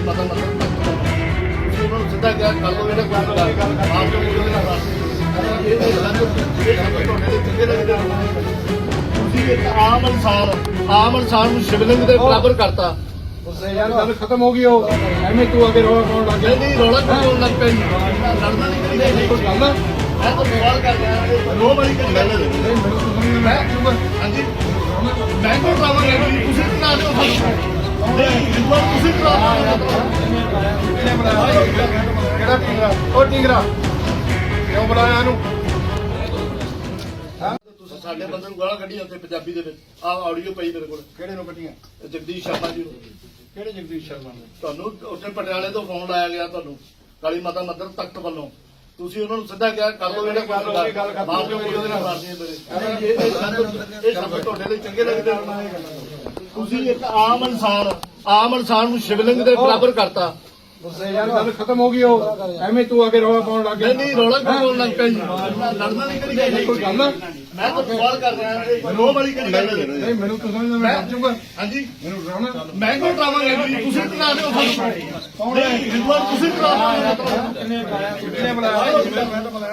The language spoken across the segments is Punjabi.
ਕੋਈ ਪਤਾ ਮਤਲਬ ਉਹਨਾਂ ਨੂੰ ਸਿੱਧਾ ਕਿਹਾ ਕੱਲ ਨੂੰ ਜਿਹੜਾ ਕੋਈ ਗੱਲ ਆਪ ਜੋ ਮੁੱਦੇ ਨਾਲ ਰਾਸਤੇ ਇਹ ਨਹੀਂ ਸਾਨੂੰ ਇਹ ਸਾਨੂੰ ਤੁਹਾਡੇ ਦੇ ਕਿਤੇ ਨਾ ਕਿਤੇ ਤੁਸੀਂ ਇੱਕ ਆਮ ਇਨਸਾਨ ਆਮ ਇਨਸਾਨ ਨੂੰ। ਸ਼ਿਵਲਿੰਗ ਦੇ ਬਰਾਬਰ ਕਰਤਾ ਉਸੇ ਯਾਰ ਗੱਲ ਖਤਮ ਹੋ ਗਈ ਉਹ ਐਵੇਂ ਤੂੰ ਅੱਗੇ ਰੋਣਾ ਪਾਉਣ ਲੱਗ ਗਿਆ ਨਹੀਂ ਰੋਣਾ ਪਾਉਣ ਲੱਗ ਪਿਆ ਲੜਨਾ ਨਹੀਂ ਕਰੀ ਕੋਈ ਗੱਲ ਮੈਂ ਤਾਂ ਸਵਾਲ ਕਰ ਰਿਹਾ ਰੋ ਬੜੀ ਗੱਲ ਹੈ ਮੈਂ ਹਾਂਜੀ। ਤੁਸੀਂ ਦਿਓ ਕਿਹਨੇ ਬੁਲਾਇਆ ਕਿਹੜਾ ਟਿੰਗਰਾ ਉਹ ਟਿੰਗਰਾ ਕਿਉਂ ਬੁਲਾਇਆ ਇਹਨੂੰ ਸਾਡੇ ਬੰਦੇ ਨੂੰ ਗਾਲਾਂ ਕੱਢੀਆਂ ਉੱਥੇ ਪੰਜਾਬੀ ਦੇ ਵਿੱਚ। ਆਹ ਆਡੀਓ ਪਈ ਮੇਰੇ ਕੋਲ। ਕਿਹੜੇ ਨੂੰ ਇਹ ਜਗਦੀਸ਼ ਸ਼ਰਮਾ ਜੀ ਨੂੰ। ਕਿਹੜੇ ਜਗਦੀਸ਼ ਸ਼ਰਮਾ ਨੇ? ਤੁਹਾਨੂੰ ਉੱਥੇ ਪਟਿਆਲੇ ਤੋਂ ਫੋਨ ਲਾਇਆ ਗਿਆ ਤੁਹਾਨੂੰ। ਕਾਲੀ ਮਾਤਾ ਮੰਦਰ ਤਖਤ ਵੱਲੋਂ। ਤੁਸੀਂ ਉਹਨਾਂ ਨੂੰ ਸਿੱਧਾ ਕਿਹਾ ਕਰ ਲਓ ਜਿਹੜਾ ਗਈ, ਗੱਲ ਖਤਮ ਮਾਂ ਪਿਓ ਕੁੜੀ ਉਹਦੇ ਨਾਲ ਮਾਰਦੀ ਹੈ ਮੇਰੇ। ਇਹ ਸ਼ਬਦ ਤੁਹਾਡੇ ਲਈ ਚੰਗੇ ਲੱਗਦੇ ਨੇ। ਤੁਸੀਂ ਇੱਕ ਆਮ ਇਨਸਾਨ ਆਮ ਇਨਸਾਨ ਨੂੰ ਸ਼ਿਵਲਿੰਗ ਦੇ ਬਰਾਬਰ ਕਰਤਾ। ਯਾਰ ਗੱਲ ਖਤਮ ਹੋ ਗਈ ਉਹ। ਐਵੇਂ ਤੂੰ ਅੱਗੇ ਰੋਲਾ ਪਾਉਣ ਲੱਗ ਗਿਆ। ਨਹੀਂ ਨਹੀਂ ਰੌਲਾ ਕਿਉਂ ਪਾਉਣ ਲੱਗ ਪਈ ਲੜਨਾ ਨਹੀਂ ਕਰੀ ਨਹੀਂ ਕੋਈ ਗੱਲ ਮੈਂ ਤਾਂ ਸਵਾਲ ਕਰ ਰਿਹਾ ਦੋ ਵਾਰੀ ਕਰੀ ਗੱਲ ਨਹੀਂ ਮੈਨੂੰ ਤਾਂ ਸਮਝ ਮੈਂ ਜੂਗਾ ਹਾਂਜੀ। ਮੈਨੂੰ ਡਰਾਉਣਾ। ਮੈਂ ਕਿਉਂ ਡਰਾਵਾ ਕਰ ਰਹੀ ਤੁਸੀਂ ਕਰਾ ਦਿਓ ਸਾਨੂੰ। ਨਹੀਂ ਇਸ ਵਾਰ ਤੁਸੀਂ ਕਰਾ ਦਿਓ ਕਿਹਨੇ ਬੁਲਾਇਆ?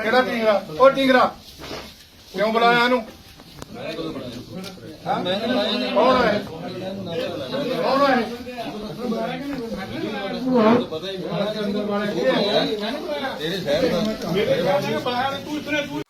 ਕਿਹੜਾ ਟਿੰਗਰਾ? ਉਹ ਟਿੰਗਰਾ। ਕਿਉਂ ਬੁਲਾਇਆ ਇਹਨੂੰ? ਹਾਂ? ਕੌਣ ਹੈ ਕੌਣ ਹੈ ਪਤਾ ਹੀ ਅੰਦਰ ਵਾਲੇ ਕੀ ਹੈ ਮੇਰੇ ਸਾਹਮਣੇ ਬੁਲਾਇਆ ਤੂੰ ਇਤਨੇ ਤੂੰ